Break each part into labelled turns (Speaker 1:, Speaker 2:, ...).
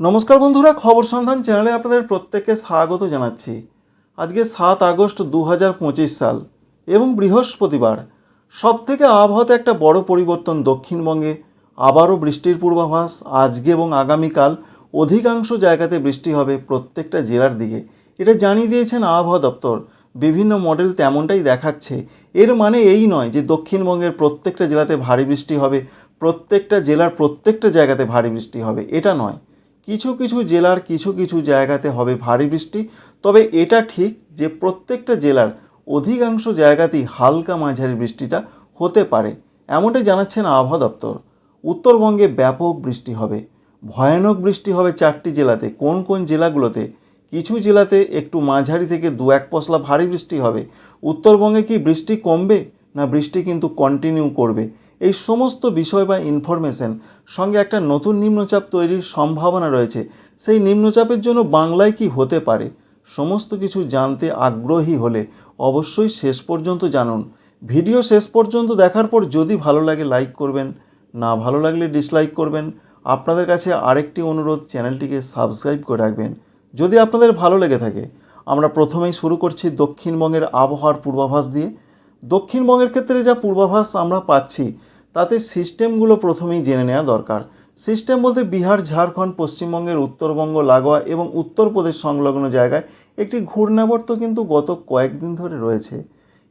Speaker 1: নমস্কার বন্ধুরা, খবর সন্ধান চ্যানেলে আপনাদের প্রত্যেককে স্বাগত জানাচ্ছি। আজকে সাত আগস্ট দু হাজার পঁচিশ সাল এবং বৃহস্পতিবার। সব থেকে আবহাওয়াতে একটা বড় পরিবর্তন দক্ষিণবঙ্গে। আবারও বৃষ্টির পূর্বাভাস, আজকে এবং আগামীকাল অধিকাংশ জায়গাতে বৃষ্টি হবে প্রত্যেকটা জেলার দিকে। এটা জানিয়ে দিয়েছেন আবহাওয়া দপ্তর। বিভিন্ন মডেল তেমনটাই দেখাচ্ছে। এর মানে এই নয় যে দক্ষিণবঙ্গের প্রত্যেকটা জেলাতে ভারী বৃষ্টি হবে, প্রত্যেকটা জেলার প্রত্যেকটা জায়গাতে ভারী বৃষ্টি হবে। এটা নয়। কিছু কিছু জেলার কিছু কিছু জায়গাতে হবে ভারী বৃষ্টি। তবে এটা ঠিক যে প্রত্যেকটা জেলার অধিকাংশ জায়গাতেই হালকা মাঝারি বৃষ্টিটা হতে পারে, এমনটাই জানাচ্ছেন আবহাওয়া দপ্তর। উত্তরবঙ্গে ব্যাপক বৃষ্টি হবে। ভয়ানক বৃষ্টি হবে চারটি জেলাতে। কোন কোন জেলাগুলোতে? কিছু জেলাতে একটু মাঝারি থেকে দু এক পশলা ভারী বৃষ্টি হবে। উত্তরবঙ্গে কি বৃষ্টি কমবে? না বৃষ্টি কিন্তু কন্টিনিউ করবে। এই সমস্ত বিষয় বা ইনফরমেশন সঙ্গে একটা নতুন নিম্নচাপ তৈরির সম্ভাবনা রয়েছে। সেই নিম্নচাপের জন্য বাংলায় কি হতে পারে? সমস্ত কিছু জানতে আগ্রহী হলে অবশ্যই শেষ পর্যন্ত জানুন। ভিডিও শেষ পর্যন্ত দেখার পর যদি ভালো লাগে লাইক করবেন, না ভালো লাগলে ডিসলাইক করবেন, আপনাদের কাছে আরেকটি অনুরোধ, চ্যানেলটিকে সাবস্ক্রাইব করে রাখবেন। যদি আপনাদের ভালো লেগে থাকে, আমরা প্রথমেই শুরু করছি দক্ষিণবঙ্গের আবহাওয়ার পূর্বাভাস দিয়ে। দক্ষিণবঙ্গের ক্ষেত্রে যা পূর্বাভাস আমরা পাচ্ছি তাতে সিস্টেমগুলো প্রথমেই জেনে নেওয়া দরকার। সিস্টেম বলতে বিহার, ঝাড়খণ্ড, পশ্চিমবঙ্গের উত্তরবঙ্গ, লাগোয়া এবং উত্তরপ্রদেশ সংলগ্ন জায়গায় একটি ঘূর্ণাবর্ত কিন্তু গত কয়েকদিন ধরে রয়েছে।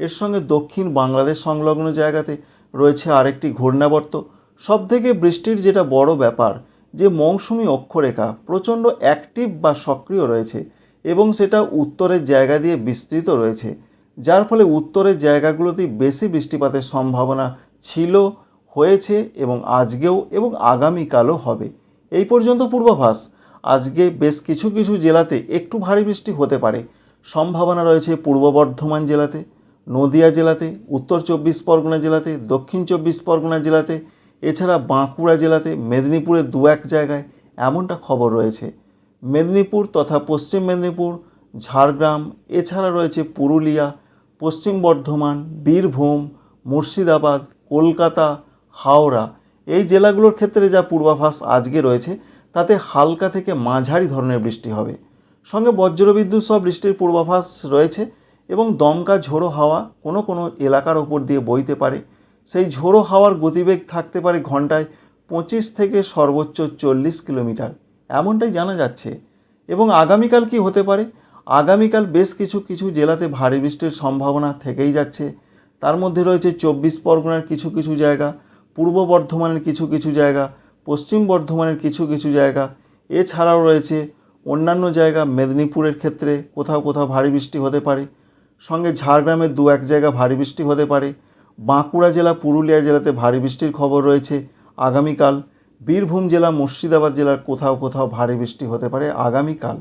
Speaker 1: এর সঙ্গে দক্ষিণ বাংলাদেশ সংলগ্ন জায়গাতে রয়েছে আরেকটি ঘূর্ণাবর্ত। সবথেকে বৃষ্টির যেটা বড় ব্যাপার, যে মৌসুমি অক্ষরেখা প্রচণ্ড অ্যাক্টিভ বা সক্রিয় রয়েছে এবং সেটা উত্তরের জায়গা দিয়ে বিস্তৃত রয়েছে। যার ফলে উত্তরের জায়গাগুলোতেই বেশি বৃষ্টিপাতের সম্ভাবনা ছিল হয়েছে এবং আজকেও এবং আগামীকালও হবে। এই পর্যন্ত পূর্বাভাস। আজকে বেশ কিছু কিছু জেলাতে একটু ভারী বৃষ্টি হতে পারে। সম্ভাবনা রয়েছে পূর্ব বর্ধমান জেলাতে, নদিয়া জেলাতে, উত্তর চব্বিশ পরগনা জেলাতে, দক্ষিণ চব্বিশ পরগনা জেলাতে, এছাড়া বাঁকুড়া জেলাতে মেদিনীপুরের দু এক জায়গায় এমনটা খবর রয়েছে। মেদিনীপুর তথা পশ্চিম মেদিনীপুর, ঝাড়গ্রাম, এছাড়া রয়েছে পুরুলিয়া, পশ্চিম বর্ধমান, বীরভূম, মুর্শিদাবাদ, কলকাতা হাওড়া। এই জেলাগুলোর ক্ষেত্রে যা পূর্বাভাস আজকে রয়েছে, তাতে হালকা থেকে মাঝারি ধরনের বৃষ্টি হবে। সঙ্গে বজ্রবিদ্যুৎ সহ বৃষ্টির পূর্বাভাস রয়েছে এবং দমকা ঝোড়ো হাওয়া কোনো কোনো এলাকার ওপর দিয়ে বইতে পারে। সেই ঝোড়ো হাওয়ার গতিবেগ থাকতে পারে ঘন্টায় পঁচিশ থেকে সর্বোচ্চ চল্লিশ কিলোমিটার, এমনটাই জানা যাচ্ছে। এবং আগামীকাল কি হতে পারে? আগামীকাল বেশ কিছু কিছু জেলাতে ভারী বৃষ্টির সম্ভাবনা থেকেই যাচ্ছে। তার মধ্যে রয়েছে চব্বিশ পরগনার কিছু কিছু জায়গা পূর্ব বর্ধমানের কিছু কিছু জায়গা, পশ্চিম বর্ধমানের কিছু কিছু জায়গা। এছাড়াও রয়েছে অন্যান্য জায়গা, মেদিনীপুরের ক্ষেত্রে কোথাও কোথাও ভারী বৃষ্টি হতে পারে। সঙ্গে ঝাড়গ্রামের দু এক জায়গা ভারী বৃষ্টি হতে পারে। বাঁকুড়া জেলা, পুরুলিয়া জেলাতে ভারী বৃষ্টির খবর রয়েছে আগামীকাল। বীরভূম জেলা, মুর্শিদাবাদ জেলার কোথাও কোথাও ভারী বৃষ্টি হতে পারে আগামীকাল।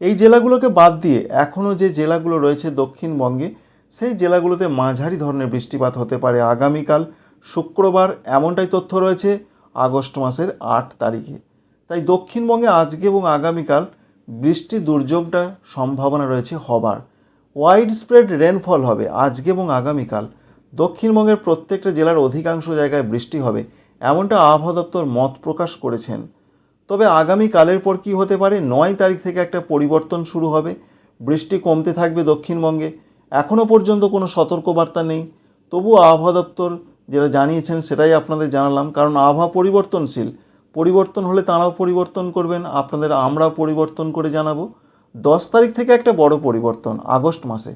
Speaker 1: এই জেলাগুলোকে বাদ দিয়ে এখনও যে জেলাগুলো রয়েছে দক্ষিণবঙ্গে, সেই জেলাগুলোতে মাঝারি ধরনের বৃষ্টিপাত হতে পারে আগামীকাল। শুক্রবার এমনটাই তথ্য রয়েছে আগস্ট মাসের আট তারিখে। তাই দক্ষিণবঙ্গে আজকে এবং আগামীকাল বৃষ্টি দুর্যোগটার সম্ভাবনা রয়েছে হবার। ওয়াইড স্প্রেড রেনফল হবে আজকে এবং আগামীকাল। দক্ষিণবঙ্গের প্রত্যেকটা জেলার অধিকাংশ জায়গায় বৃষ্টি হবে, এমনটা আবহাওয়া দপ্তর মত প্রকাশ করেছেন। তবে আগামীকালের পর কি হতে পারে, নয় তারিখ থেকে একটা পরিবর্তন শুরু হবে। বৃষ্টি কমতে থাকবে দক্ষিণবঙ্গে। এখনও পর্যন্ত কোনো সতর্কবার্তা নেই। তবু আবহাওয়া দপ্তর যেটা জানিয়েছেন সেটাই আপনাদের জানালাম। কারণ আবহাওয়া পরিবর্তনশীল। পরিবর্তন হলে তাঁরাও পরিবর্তন করবেন। আপনাদের আমরাও পরিবর্তন করে জানাব। দশ তারিখ থেকে একটা বড় পরিবর্তন, আগস্ট মাসে।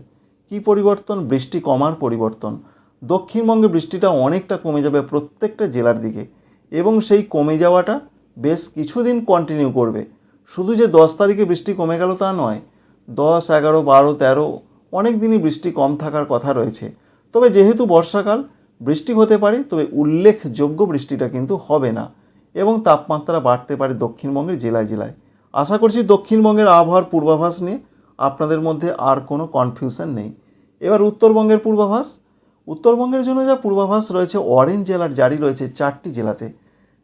Speaker 1: কি পরিবর্তন? বৃষ্টি কমার পরিবর্তন। দক্ষিণবঙ্গে বৃষ্টিটা অনেকটা কমে যাবে প্রত্যেকটা জেলার দিকে। এবং সেই কমে যাওয়াটা বেশ কিছুদিন কন্টিনিউ করবে। শুধু যে দশ তারিখে বৃষ্টি কমে গেল তা নয়, দশ, এগারো, বারো, তেরো, অনেক দিনই বৃষ্টি কম থাকার কথা রয়েছে। তবে যেহেতু বর্ষাকাল বৃষ্টি হতে পারে, তবে উল্লেখযোগ্য বৃষ্টিটা কিন্তু হবে না এবং তাপমাত্রা বাড়তে পারে দক্ষিণবঙ্গের জেলায় জেলায়। আশা করছি দক্ষিণবঙ্গের আবহাওয়ার পূর্বাভাস নিয়ে আপনাদের মধ্যে আর কোনো কনফিউশন নেই। এবার উত্তরবঙ্গের পূর্বাভাস। উত্তরবঙ্গের জন্য যা পূর্বাভাস রয়েছে অরেঞ্জ জেলার জারি রয়েছে চারটি জেলাতে।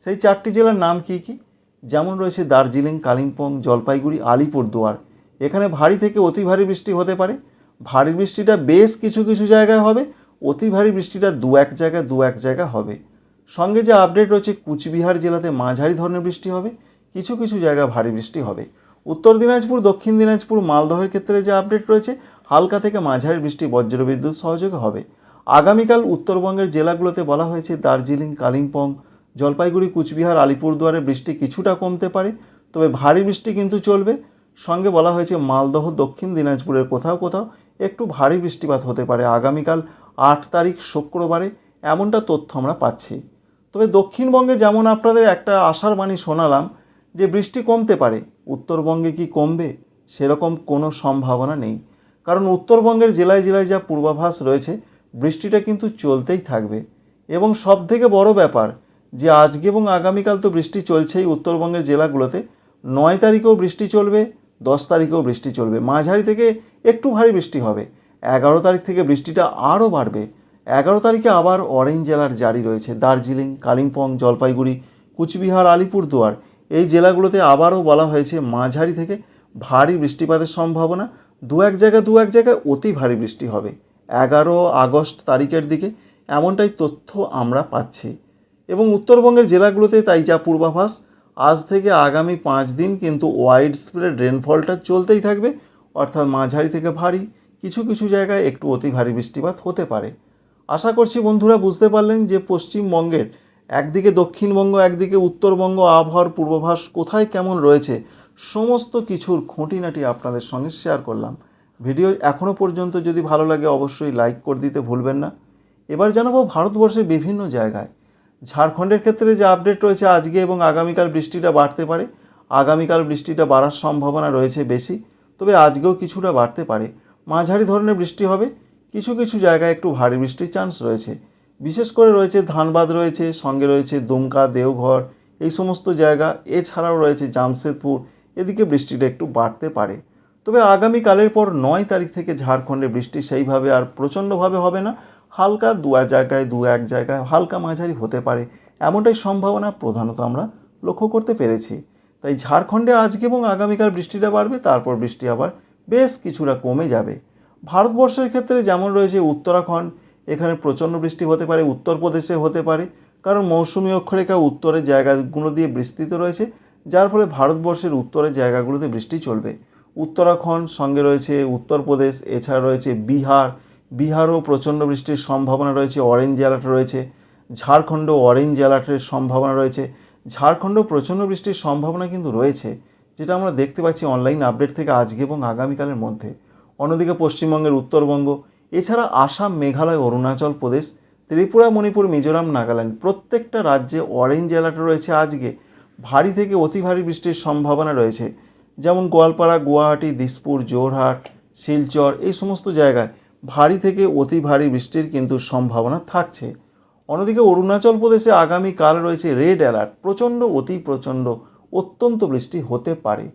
Speaker 1: সেই চারটি জেলার নাম কী কী? যেমন রয়েছে দার্জিলিং, কালিম্পং, জলপাইগুড়ি আলিপুরদুয়ার এখানে ভারী থেকে অতি ভারী বৃষ্টি হতে পারে। ভারী বৃষ্টিটা বেশ কিছু কিছু জায়গায় হবে। অতি ভারী বৃষ্টিটা দু এক জায়গায় দু এক জায়গা হবে। সঙ্গে যে আপডেট রয়েছে, কুচবিহার জেলাতে মাঝারি ধরনের বৃষ্টি হবে, কিছু কিছু জায়গা ভারী বৃষ্টি হবে। উত্তর দিনাজপুর, দক্ষিণ দিনাজপুর, মালদহের ক্ষেত্রে যে আপডেট রয়েছে, হালকা থেকে মাঝারি বৃষ্টি বজ্রবিদ্যুৎ সহযোগে হবে। আগামীকাল উত্তরবঙ্গের জেলাগুলোতে বলা হয়েছে, দার্জিলিং, কালিম্পং, জলপাইগুড়ি, কুচবিহার, আলিপুরদুয়ারে বৃষ্টি কিছুটা কমতে পারে, তবে ভারী বৃষ্টি কিন্তু চলবে। সঙ্গে বলা হয়েছে, মালদহ, দক্ষিণ দিনাজপুরের কোথাও কোথাও একটু ভারী বৃষ্টিপাত হতে পারে। আগামীকাল আট তারিখ শুক্রবারে এমনটা তথ্য আমরা পাচ্ছি। তবে দক্ষিণবঙ্গে যেমন আপনাদের একটা আশার বাণী শোনালাম যে বৃষ্টি কমতে পারে, উত্তরবঙ্গে কি কমবে সেরকম কোনো সম্ভাবনা নেই। কারণ উত্তরবঙ্গের জেলায় জেলায় যা পূর্বাভাস রয়েছে, বৃষ্টিটা কিন্তু চলতেই থাকবে। এবং সব থেকে বড় ব্যাপার যে আজকে এবং আগামীকাল তো বৃষ্টি চলছেই উত্তরবঙ্গের জেলাগুলোতে। নয় তারিখেও বৃষ্টি চলবে, দশ তারিখেও বৃষ্টি চলবে। মাঝারি থেকে একটু ভারী বৃষ্টি হবে। এগারো তারিখ থেকে বৃষ্টিটা আরও বাড়বে। এগারো তারিখে আবার অরেঞ্জ জেলার জারি রয়েছে। দার্জিলিং, কালিম্পং, জলপাইগুড়ি, কুচবিহার, আলিপুরদুয়ার এই জেলাগুলোতে আবারও বলা হয়েছে মাঝারি থেকে ভারী বৃষ্টিপাতের সম্ভাবনা। দু এক জায়গায় দু এক জায়গায় অতি ভারী বৃষ্টি হবে। এগারো আগস্ট তারিখের দিকে এমনটাই তথ্য আমরা পাচ্ছি। এবং উত্তরবঙ্গের জেলাগুলোতে তাই যা পূর্বাভাস, আজ থেকে আগামী পাঁচ দিন কিন্তু ওয়াইড স্প্রেড রেনফলটা চলতেই থাকবে। অর্থাৎ মাঝারি থেকে ভারী। কিছু কিছু জায়গায় একটু অতি ভারী বৃষ্টিপাত হতে পারে। আশা করছি বন্ধুরা বুঝতে পারলেন যে পশ্চিমবঙ্গের একদিকে দক্ষিণবঙ্গ, একদিকে উত্তরবঙ্গ, আবহাওয়ার পূর্বাভাস কোথায় কেমন রয়েছে, সমস্ত কিছুর খুঁটিনাটি আপনাদের সঙ্গে শেয়ার করলাম। ভিডিও এখনও পর্যন্ত যদি ভালো লাগে অবশ্যই লাইক করে দিতে ভুলবেন না। এবার জানাব ভারতবর্ষের বিভিন্ন জায়গায়। ঝাড়খণ্ডের ক্ষেত্রে যে আপডেট রয়েছে আজকে এবং আগামীকাল বৃষ্টিটা বাড়তে পারে। আগামীকাল বৃষ্টিটা বাড়ার সম্ভাবনা রয়েছে বেশি, তবে আজকেও কিছুটা বাড়তে পারে। মাঝারি ধরনের বৃষ্টি হবে। কিছু কিছু জায়গায় একটু ভারী বৃষ্টির চান্স রয়েছে। বিশেষ করে রয়েছে ধানবাদ রয়েছে, সঙ্গে রয়েছে দুমকা, দেওঘর, এই সমস্ত জায়গা। এছাড়াও রয়েছে জামশেদপুর। এদিকে বৃষ্টিটা একটু বাড়তে পারে। তবে আগামীকালের পর নয় তারিখ থেকে ঝাড়খণ্ডে বৃষ্টি সেইভাবে আর প্রচণ্ডভাবে হবে না। হালকা দু এক জায়গায়, দু এক জায়গায় হালকা মাঝারি হতে পারে। এমনটাই সম্ভাবনা প্রধানত আমরা লক্ষ্য করতে পেরেছি। তাই ঝাড়খণ্ডে আজকে এবং আগামীকাল বৃষ্টিটা বাড়বে, তারপর বৃষ্টি আবার বেশ কিছুটা কমে যাবে। ভারতবর্ষের ক্ষেত্রে যেমন রয়েছে উত্তরাখণ্ড, এখানে প্রচণ্ড বৃষ্টি হতে পারে, উত্তরপ্রদেশে হতে পারে, কারণ মৌসুমী অক্ষরেখা উত্তরের জায়গাগুলো দিয়ে বিস্তৃত রয়েছে, যার ফলে ভারতবর্ষের উত্তরের জায়গাগুলোতে বৃষ্টি চলবে। উত্তরাখণ্ড, সঙ্গে রয়েছে উত্তরপ্রদেশ, এছাড়া রয়েছে বিহার, বিহারও প্রচণ্ড বৃষ্টির সম্ভাবনা রয়েছে অরেঞ্জ অ্যালার্ট রয়েছে ঝাড়খণ্ড অরেঞ্জ অ্যালার্টের সম্ভাবনা রয়েছে ঝাড়খণ্ড প্রচণ্ড বৃষ্টির সম্ভাবনা কিন্তু রয়েছে। যেটা আমরা দেখতে পাচ্ছি অনলাইন আপডেট থেকে আজকে এবং আগামীকালের মধ্যে। অন্যদিকে পশ্চিমবঙ্গের উত্তরবঙ্গ, এছাড়া আসাম, মেঘালয়, অরুণাচল প্রদেশ, ত্রিপুরা, মণিপুর, মিজোরাম, নাগাল্যান্ড প্রত্যেকটা রাজ্যে অরেঞ্জ অ্যালার্ট রয়েছে আজকে। ভারী থেকে অতি ভারী বৃষ্টির সম্ভাবনা রয়েছে। যেমন গোয়ালপাড়া, গুয়াহাটি, দিসপুর জোরহাট শিলচর এই সমস্ত জায়গায় ভারী থেকে অতি ভারী বৃষ্টির কিন্তু সম্ভাবনা থাকছে। অন্যদিকে অরুণাচল প্রদেশে আগামীকাল রয়েছে রেড অ্যালার্ট প্রচণ্ড, অতি প্রচণ্ড অত্যন্ত বৃষ্টি হতে পারে।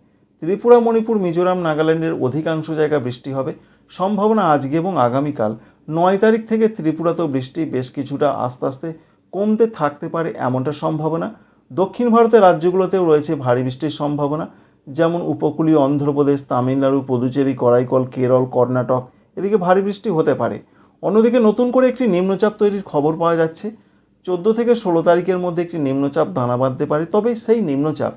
Speaker 1: ত্রিপুরা, মণিপুর, মিজোরাম, নাগাল্যান্ডের অধিকাংশ জায়গায় বৃষ্টি হবে। সম্ভাবনা আজকে এবং আগামীকাল। নয় তারিখ থেকে ত্রিপুরাতেও বৃষ্টি বেশ কিছুটা আস্তে আস্তে কমতে থাকতে পারে এমনটা সম্ভাবনা। দক্ষিণ ভারতের রাজ্যগুলোতেও রয়েছে ভারী বৃষ্টির সম্ভাবনা। যেমন উপকূলীয় অন্ধ্রপ্রদেশ, তামিলনাড়ু, পুদুচেরি, করাইকল, কেরল, কর্ণাটক, এদিকে ভারী বৃষ্টি হতে পারে। অন্যদিকে নতুন করে একটি নিম্নচাপ তৈরির খবর পাওয়া যাচ্ছে। চোদ্দ থেকে ষোলো তারিখের মধ্যে একটি নিম্নচাপ দানা বাঁধতে পারে, তবে সেই নিম্নচাপ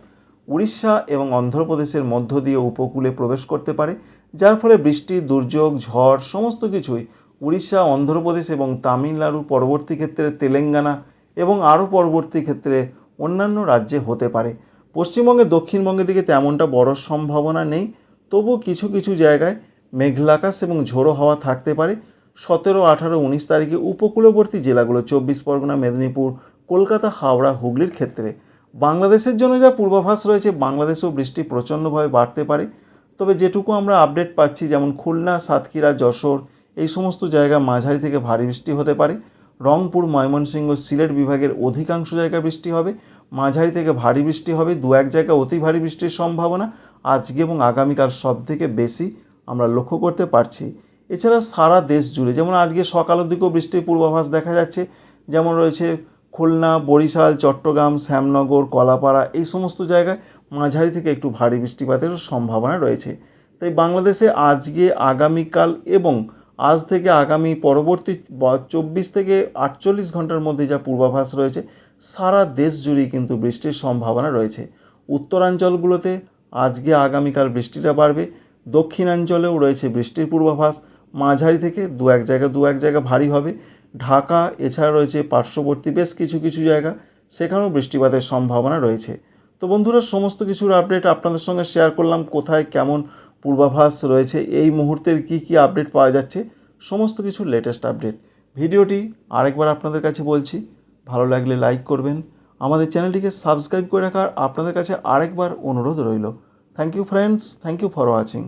Speaker 1: উড়িষ্যা এবং অন্ধ্রপ্রদেশের মধ্য দিয়ে উপকূলে প্রবেশ করতে পারে, যার ফলে বৃষ্টি, দুর্যোগ, ঝড়, সমস্ত কিছুই উড়িষ্যা, অন্ধ্রপ্রদেশ এবং তামিলনাড়ু পরবর্তী ক্ষেত্রে তেলেঙ্গানা এবং আরও পরবর্তী ক্ষেত্রে অন্যান্য রাজ্যে হতে পারে। পশ্চিমবঙ্গে দক্ষিণবঙ্গের দিকে তেমনটা বড় সম্ভাবনা নেই, তবু কিছু কিছু জায়গায় মেঘলাকাশ এবং ঝোড়ো হাওয়া থাকতে পারে। সতেরো, আঠারো, উনিশ তারিখে উপকূলবর্তী জেলাগুলো, চব্বিশ পরগনা, মেদিনীপুর, কলকাতা, হাওড়া, হুগলির ক্ষেত্রে বাংলাদেশের জন্য যা পূর্বাভাস রয়েছে, বাংলাদেশেও বৃষ্টি প্রচণ্ডভাবে বাড়তে পারে। তবে যেটুকু আমরা আপডেট পাচ্ছি, যেমন খুলনা, সাতক্ষীরা, যশোর, এই সমস্ত জায়গা মাঝারি থেকে ভারী বৃষ্টি হতে পারে। রংপুর, ময়মনসিংহ, সিলেট বিভাগের অধিকাংশ জায়গায় বৃষ্টি হবে। মাঝারি থেকে ভারী বৃষ্টি হবে, দু এক জায়গায় অতি ভারী বৃষ্টির সম্ভাবনা। আজকে এবং আগামীকাল সব থেকে বেশি আমরা লক্ষ্য করতে পারছি। এছাড়া সারা দেশ জুড়ে, যেমন আজকে সকালের দিকেও বৃষ্টির পূর্বাভাস দেখা যাচ্ছে। যেমন রয়েছে খুলনা, বরিশাল, চট্টগ্রাম, শ্যামনগর, কলাপাড়া এই সমস্ত জায়গায় মাঝারি থেকে একটু ভারী বৃষ্টিপাতের সম্ভাবনা রয়েছে। তাই বাংলাদেশে আজকে, আগামীকাল এবং আজ থেকে আগামী পরবর্তী চব্বিশ থেকে আটচল্লিশ ঘণ্টার মধ্যে যা পূর্বাভাস রয়েছে, সারা দেশ জুড়েই কিন্তু বৃষ্টির সম্ভাবনা রয়েছে। উত্তরাঞ্চলগুলোতে আজকে আগামীকাল বৃষ্টিটা বাড়বে, দক্ষিণাঞ্চলেও রয়েছে বৃষ্টির পূর্বাভাস, মাঝারি থেকে দু এক জায়গা দু এক জায়গা ভারী হবে। ঢাকা, এছাড়া রয়েছে পার্শ্ববর্তী বেশ কিছু কিছু জায়গা, সেখানেও বৃষ্টিপাতের সম্ভাবনা রয়েছে। তো বন্ধুরা, সমস্ত কিছুর আপডেট আপনাদের সঙ্গে শেয়ার করলাম, কোথায় কেমন পূর্বাভাস রয়েছে, এই মুহূর্তের কি কি আপডেট পাওয়া যাচ্ছে, সমস্ত কিছুর লেটেস্ট আপডেট ভিডিওটি আরেকবার আপনাদের কাছে বলছি, ভালো লাগলে লাইক করবেন। আমাদের চ্যানেলটিকে সাবস্ক্রাইব করে রাখার আপনাদের কাছে আরেকবার অনুরোধ রইল। Thank you friends thank you for watching